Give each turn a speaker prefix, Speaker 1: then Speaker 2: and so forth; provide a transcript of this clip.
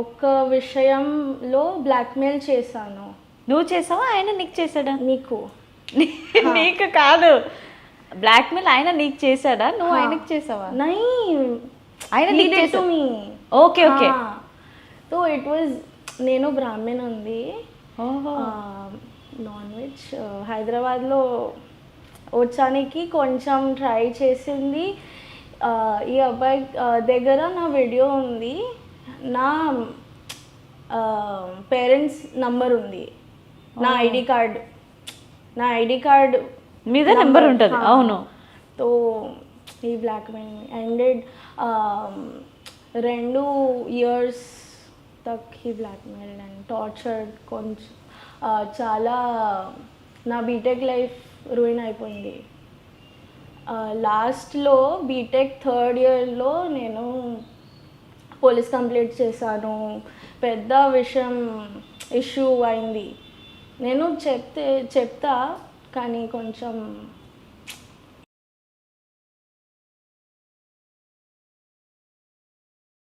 Speaker 1: ఒక్క విషయంలో బ్లాక్మెయిల్ చేశాను.
Speaker 2: నువ్వు చేసావా? ఆయన నీకు చేశాడా?
Speaker 1: నీకు.
Speaker 2: నీకు కాదు. బ్లాక్మెయిల్ ఆయన నీకు చేశాడా? నువ్వు ఆయనకి చేసావా?
Speaker 1: నై.
Speaker 2: ఆయన నీకు చేసా. Okay okay
Speaker 1: so it was నేను బ్రాహ్మణ్ ఉంది నాన్ వెజ్ హైదరాబాద్లో వచ్చానికి కొంచెం ట్రై చేసింది. ఈ అబ్బాయి దగ్గర నా వీడియో ఉంది. నా పేరెంట్స్ నంబర్ ఉంది. నా ఐడి కార్డ్ నా ఐడి కార్డ్
Speaker 2: మీద నెంబర్ ఉంటుంది. అవును.
Speaker 1: तो ఈ బ్లాక్మెయిల్ ఎండెడ్ రెండు ఇయర్స్ తక్ ఈ బ్లాక్మెయిల్ అండ్ టార్చర్ కొంచెం చాలా నా బీటెక్ లైఫ్ రూయిన్ అయిపోయింది. లాస్ట్లో బీటెక్ థర్డ్ ఇయర్లో నేను పోలీస్ కంప్లైంట్ చేశాను. పెద్ద విషయం ఇష్యూ అయింది. నేను చెప్తే చెప్తా కానీ కొంచెం